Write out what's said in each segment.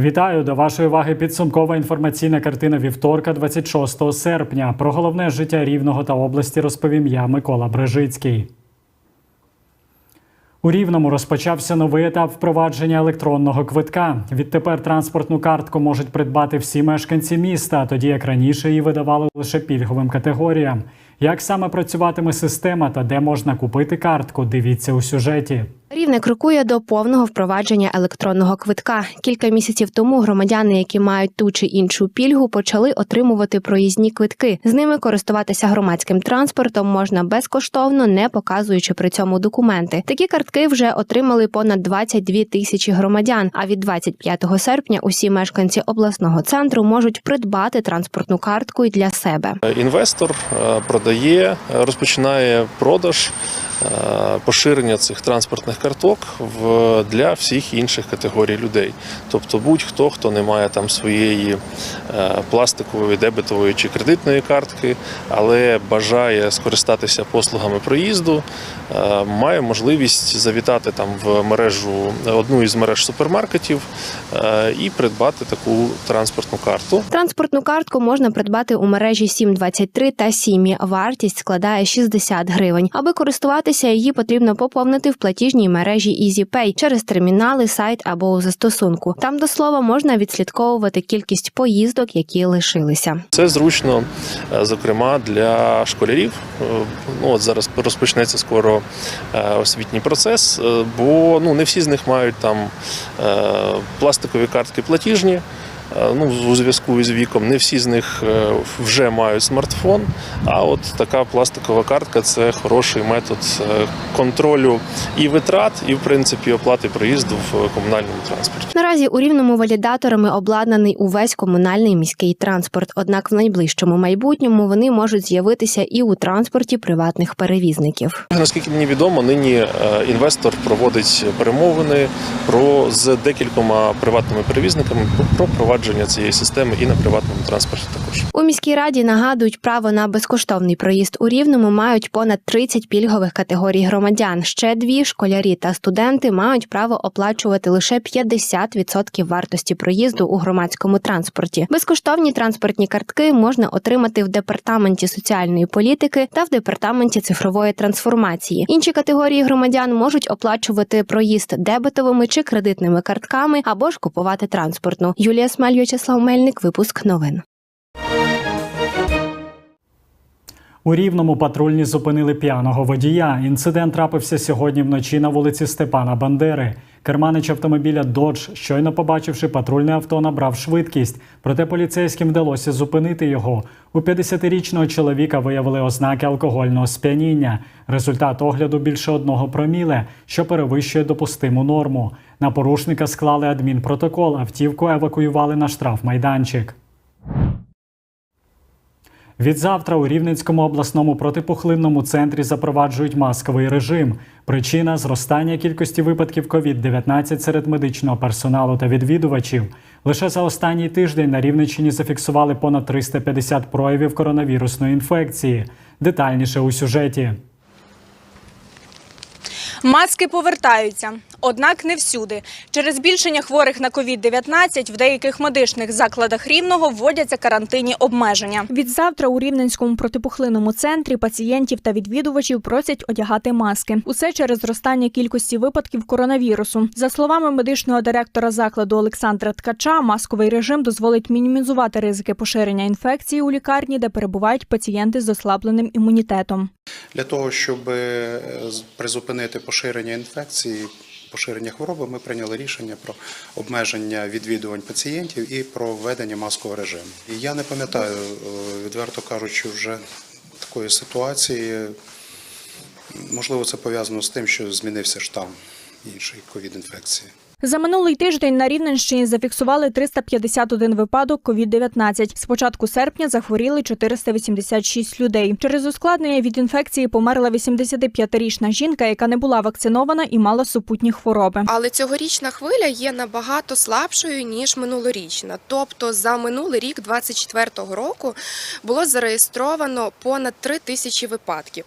Вітаю до вашої уваги підсумкова інформаційна картина вівторка, 26 серпня. Про головне життя рівного та області розповім я, Микола Брежицький. У Рівному розпочався новий етап впровадження електронного квитка. Відтепер транспортну картку можуть придбати всі мешканці міста, тоді як раніше її видавали лише пільговим категоріям. Як саме працюватиме система та де можна купити картку? Дивіться у сюжеті. Рівне крокує до повного впровадження електронного квитка. Кілька місяців тому громадяни, які мають ту чи іншу пільгу, почали отримувати проїзні квитки. З ними користуватися громадським транспортом можна безкоштовно, не показуючи при цьому документи. Такі картки вже отримали понад 22 тисячі громадян. А від 25 серпня усі мешканці обласного центру можуть придбати транспортну картку і для себе. Інвестор е, продає, розпочинає продаж, поширення цих транспортних карток для всіх інших категорій людей. Тобто будь-хто, хто не має там своєї е, пластикової, дебетової чи кредитної картки, але бажає скористатися послугами проїзду, е, має можливість завітати там в мережу одну із мереж супермаркетів е, і придбати таку транспортну карту. Транспортну картку можна придбати у мережі 723 та Сімі. Вартість складає 60 гривень. Аби користуватися, її потрібно поповнити в платіжній мережі EasyPay через термінали, сайт або у застосунку. Там до слова можна відслідковувати кількість поїздок, які лишилися. Це зручно, е, зокрема для школярів. Е, Ну от зараз розпочнеться скоро е, освітній процес, бо ну не всі з них мають там пластикові картки платіжні. Е, Ну, у зв'язку із віком не всі з них е, вже мають смартфон. А от така пластикова картка це хороший метод е, контролю і витрат, і в принципі оплати проїзду в комунальному транспорті. Наразі у рівному валідаторами обладнаний увесь комунальний міський транспорт. Однак в найближчому майбутньому вони можуть з'явитися і у транспорті приватних перевізників. Наскільки мені відомо, нині інвестор проводить перемовини про з декількома приватними перевізниками про провадження цієї системи і на приватному транспорті також. У міській раді нагадують, право на безкоштовний проїзд у рівному мають понад 30 пільгових категорій громадян. Ще дві школярі та студенти мають право оплачувати лише 50% вартості проїзду у громадському транспорті. Безкоштовні транспортні картки можна отримати в департаменті соціальної політики та в департаменті цифрової трансформації. Інші категорії громадян можуть оплачувати проїзд дебетовими чи кредитними картками або ж купувати транспортну. Юлія Смаль, В'ячеслав Мельник, випуск новин. У Рівному патрульні зупинили п'яного водія. Інцидент трапився сьогодні вночі на вулиці Степана Бандери. Керманич автомобіля Додж, щойно побачивши патрульне авто, набрав швидкість. Проте поліцейським вдалося зупинити його. У 50-річного чоловіка виявили ознаки алкогольного сп'яніння. Результат огляду більше одного проміле, що перевищує допустиму норму. На порушника склали адмінпротокол. Автівку евакуювали на штрафмайданчик. Відзавтра у Рівненському обласному протипухлинному центрі запроваджують масковий режим. Причина зростання кількості випадків COVID-19 серед медичного персоналу та відвідувачів. Лише за останній тиждень на Рівненщині зафіксували понад 350 проявів коронавірусної інфекції. Детальніше у сюжеті. Маски повертаються, однак не всюди. Через збільшення хворих на COVID-19 в деяких медичних закладах Рівного вводяться карантинні обмеження. Відзавтра у Рівненському протипухлинному центрі пацієнтів та відвідувачів просять одягати маски. Усе через зростання кількості випадків коронавірусу. За словами медичного директора закладу Олександра Ткача, масковий режим дозволить мінімізувати ризики поширення інфекції у лікарні, де перебувають пацієнти з ослабленим імунітетом. Для того, щоб е, призупинити поширення інфекції, поширення хвороби, ми прийняли рішення про обмеження відвідувань пацієнтів і про введення маскового режиму. І я не пам'ятаю, е, відверто кажучи, вже такої ситуації. Можливо, це пов'язано з тим, що змінився штам іншої ковід-інфекції. За минулий тиждень на Рівненщині зафіксували 351 випадок COVID-19. З початку серпня захворіли 486 людей. Через ускладнення від інфекції померла 85-річна жінка, яка не була вакцинована і мала супутні хвороби. Але цьогорічна хвиля є набагато слабшою ніж минулорічна. Тобто за минулий рік, 24-го року, було зареєстровано понад 3 тисячі випадків.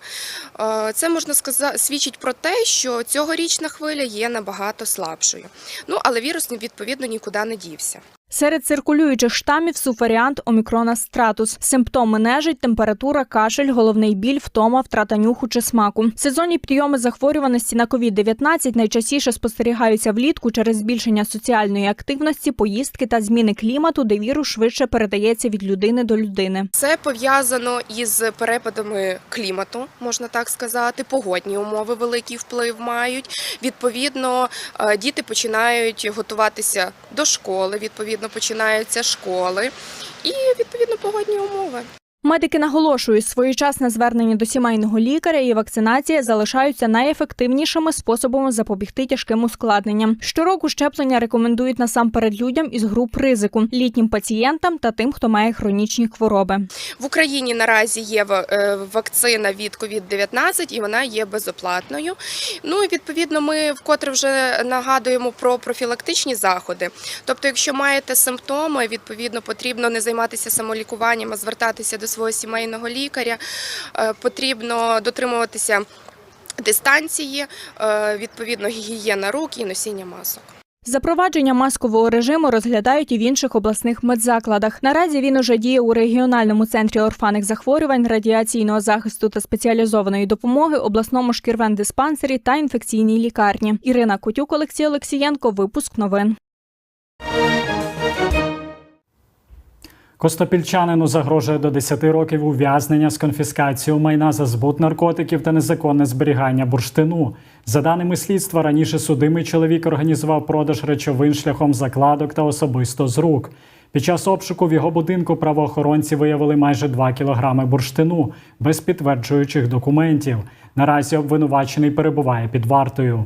Е, Це можна сказати свідчить про те, що цьогорічна хвиля є набагато слабшою. Ну але вірус відповідно нікуди не дівся. Серед циркулюючих штамів субваріант омікрона стратус. Симптоми нежить, температура, кашель, головний біль, втома, втрата нюху чи смаку. Сезонні підйоми захворюваності на COVID-19 найчастіше спостерігаються влітку через збільшення соціальної активності, поїздки та зміни клімату, де вірус швидше передається від людини до людини. Це пов'язано із перепадами клімату, можна так сказати. Погодні умови великий вплив мають. Відповідно, е, діти починають готуватися до школи. Відповідно, починаються школи і відповідно погодні умови. Медики наголошують, своєчасне звернення до сімейного лікаря і вакцинація залишаються найефективнішими способами запобігти тяжким ускладненням. Щороку щеплення рекомендують насамперед людям із груп ризику, літнім пацієнтам та тим, хто має хронічні хвороби. В Україні наразі є е, вакцина від COVID-19 і вона є безоплатною. Ну і відповідно ми вкотре вже нагадуємо про профілактичні заходи. Тобто, якщо маєте симптоми, відповідно потрібно не займатися самолікуванням, а звертатися до свого сімейного лікаря. Е, Потрібно дотримуватися дистанції, е, відповідно гігієна рук і носіння масок. Запровадження маскового режиму розглядають і в інших обласних медзакладах. Наразі він уже діє у регіональному центрі орфанних захворювань, радіаційного захисту та спеціалізованої допомоги, обласному шкірвен-диспансері та інфекційній лікарні. Ірина Котюк, Олексій Олексієнко. Випуск новин. Костопільчанину загрожує до 10 років ув'язнення з конфіскацією майна за збут наркотиків та незаконне зберігання бурштину. За даними слідства, раніше судимий чоловік організував продаж речовин шляхом закладок та особисто з рук. Під час обшуку в його будинку правоохоронці виявили майже 2 кілограми бурштину без підтверджуючих документів. Наразі обвинувачений перебуває під вартою.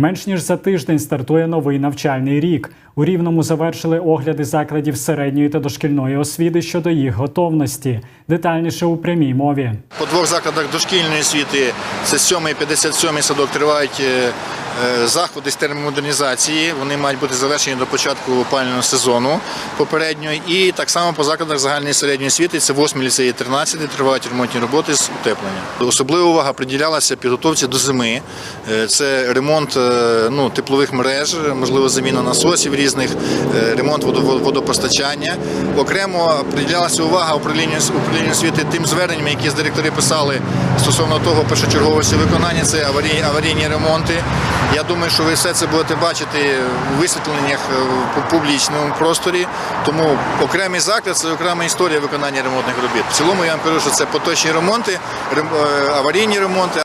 Менш ніж за тиждень стартує новий навчальний рік. У Рівному завершили огляди закладів середньої та дошкільної освіти щодо їх готовності. Детальніше у прямій мові. По двох закладах дошкільної освіти, це 7 і 57 садок, тривають е, заходи з термомодернізації. Вони мають бути завершені до початку опалювального сезону попередньо. І так само по закладах загальної середньої освіти, це 8 ліцеї і 13, тривають ремонтні роботи з утеплення. Особлива увага приділялася підготовці до зими. Е, Це ремонт е, ну, теплових мереж, можливо, заміна насосів різних, е, ремонт водо- водопостачання. Окремо приділялася увага управлінню, управлінню освіти тим зверненням, які з директори писали стосовно того першочерговості виконання, це аварійні, аварійні ремонти. Я думаю, що ви все це будете бачити у висвітленнях е, в публічному просторі. Тому окремий заклад це окрема історія виконання ремонтних робіт. В цілому я вам кажу, що це поточні ремонти, рем- е, аварійні ремонти.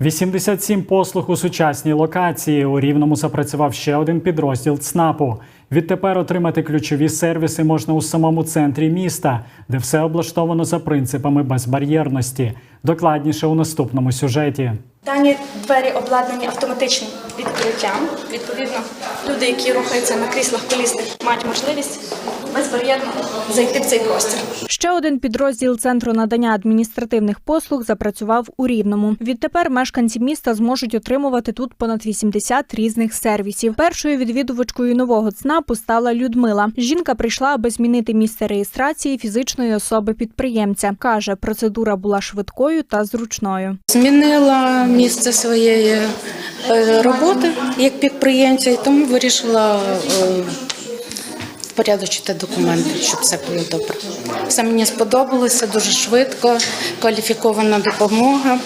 87 послуг у сучасній локації. У Рівному запрацював ще один підрозділ ЦНАПу. Відтепер отримати ключові сервіси можна у самому центрі міста, де все облаштовано за принципами безбар'єрності. Докладніше у наступному сюжеті. Дані двері обладнані автоматичним відкриттям. Відповідно, люди, які рухаються на кріслах колісних, мають можливість безбар'єрно зайти в цей простір. Ще один підрозділ центру надання адміністративних послуг запрацював у Рівному. Відтепер мешканці міста зможуть отримувати тут понад 80 різних сервісів. Першою відвідувачкою нового ЦНАПу стала Людмила. Жінка прийшла, аби змінити місце реєстрації фізичної особи підприємця. каже, процедура була швидкою та зручною. Змінила місце своєї е, роботи як підприємця, і тому вирішила е, впорядочити документи, щоб все було добре. Все мені сподобалося дуже швидко, кваліфікована допомога.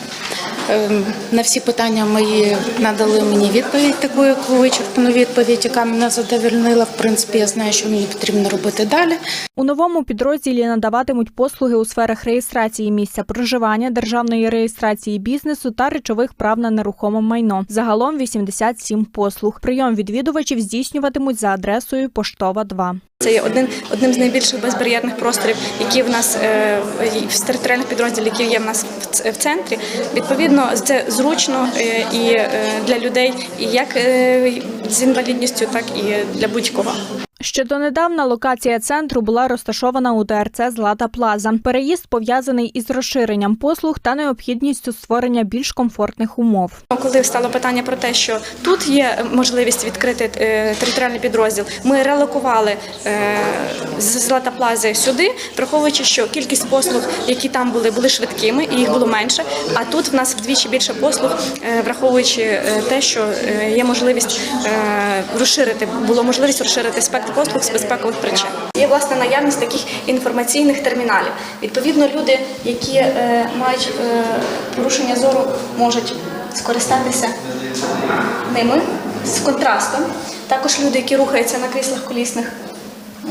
Е, На всі питання мої надали мені відповідь, таку яку вичерпну відповідь, яка мене задовольнила. В принципі, я знаю, що мені потрібно робити далі. У новому підрозділі надаватимуть послуги у сферах реєстрації місця проживання, державної реєстрації бізнесу та речових прав на нерухоме майно. Загалом 87 послуг. Прийом відвідувачів здійснюватимуть за адресою Поштова 2. Це є один одним з найбільших безбар'єрних просторів, які в нас е, в територіальних підрозділів, які є в нас в центрі. Відповідно, це зручно е, і е, для людей, і як з інвалідністю, так і для будь-кого. Ще донедавна локація центру була розташована у ТРЦ Злата Плаза. Переїзд пов'язаний із розширенням послуг та необхідністю створення більш комфортних умов. Коли стало питання про те, що тут є можливість відкрити е, територіальний підрозділ, ми релокували е, з Злата Плази сюди, враховуючи, що кількість послуг, які там були, були швидкими і їх було менше. А тут в нас вдвічі більше послуг, е, враховуючи те, що є можливість розширити, було можливість розширити спектр послуг з безпекових причин. Є власне наявність таких інформаційних терміналів. Відповідно, люди, які е, мають е, порушення зору, можуть скористатися ними з контрастом. Також люди, які рухаються на кріслах колісних,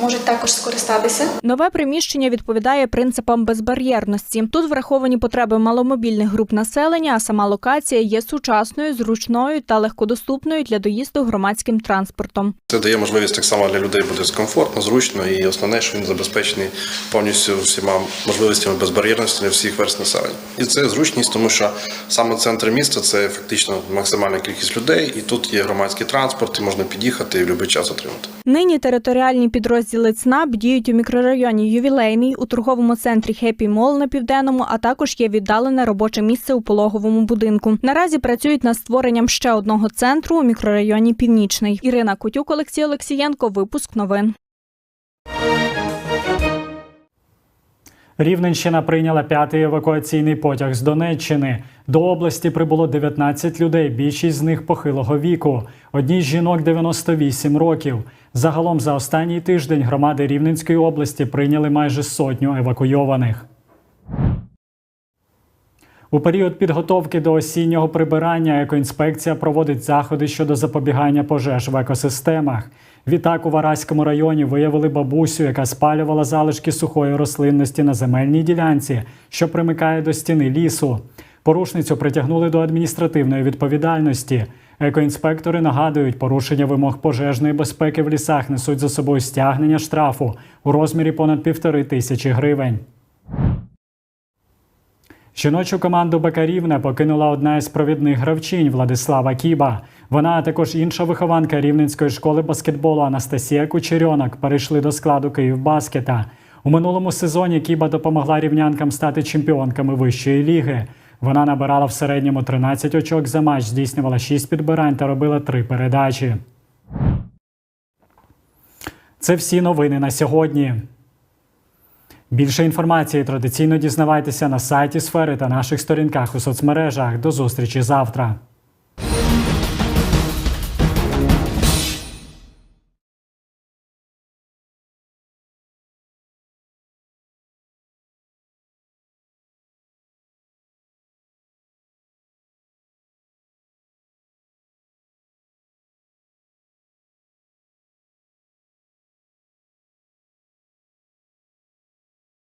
можуть також скористатися. Нове приміщення відповідає принципам безбар'єрності. Тут враховані потреби маломобільних груп населення, а сама локація є сучасною, зручною та легкодоступною для доїзду громадським транспортом. Це дає можливість так само для людей бути комфортно, зручно і основне, що він забезпечений повністю всіма можливостями безбар'єрності для всіх верст населення. І це зручність, тому що саме центр міста це фактично максимальна кількість людей, і тут є громадський транспорт, і можна під'їхати і в будь-який час отримати. Нині територіальні підрозділи ЦНАП діють у мікрорайоні Ювілейний, у торговому центрі Хеппі Мол на південному, а також є віддалене робоче місце у пологовому будинку. Наразі працюють над створенням ще одного центру у мікрорайоні Північний. Ірина Кутюк, Олексій Олексієнко. Випуск новин. Рівненщина прийняла п'ятий евакуаційний потяг з Донеччини. До області прибуло 19 людей, більшість з них похилого віку. Одній з жінок 98 років. Загалом за останній тиждень громади Рівненської області прийняли майже сотню евакуйованих. У період підготовки до осіннього прибирання екоінспекція проводить заходи щодо запобігання пожеж в екосистемах. Відтак у Вараському районі виявили бабусю, яка спалювала залишки сухої рослинності на земельній ділянці, що примикає до стіни лісу. Порушницю притягнули до адміністративної відповідальності. Екоінспектори нагадують, порушення вимог пожежної безпеки в лісах несуть за собою стягнення штрафу у розмірі понад півтори тисячі гривень. Жіночу команду Бакарівна покинула одна із провідних гравчинь Владислава Кіба. Вона, а також інша вихованка Рівненської школи баскетболу Анастасія Кучерьонок перейшли до складу Київбаскета. У минулому сезоні Кіба допомогла рівнянкам стати чемпіонками вищої ліги. Вона набирала в середньому 13 очок за матч, здійснювала 6 підбирань та робила 3 передачі. Це всі новини на сьогодні. Більше інформації традиційно дізнавайтеся на сайті сфери та наших сторінках у соцмережах. До зустрічі завтра.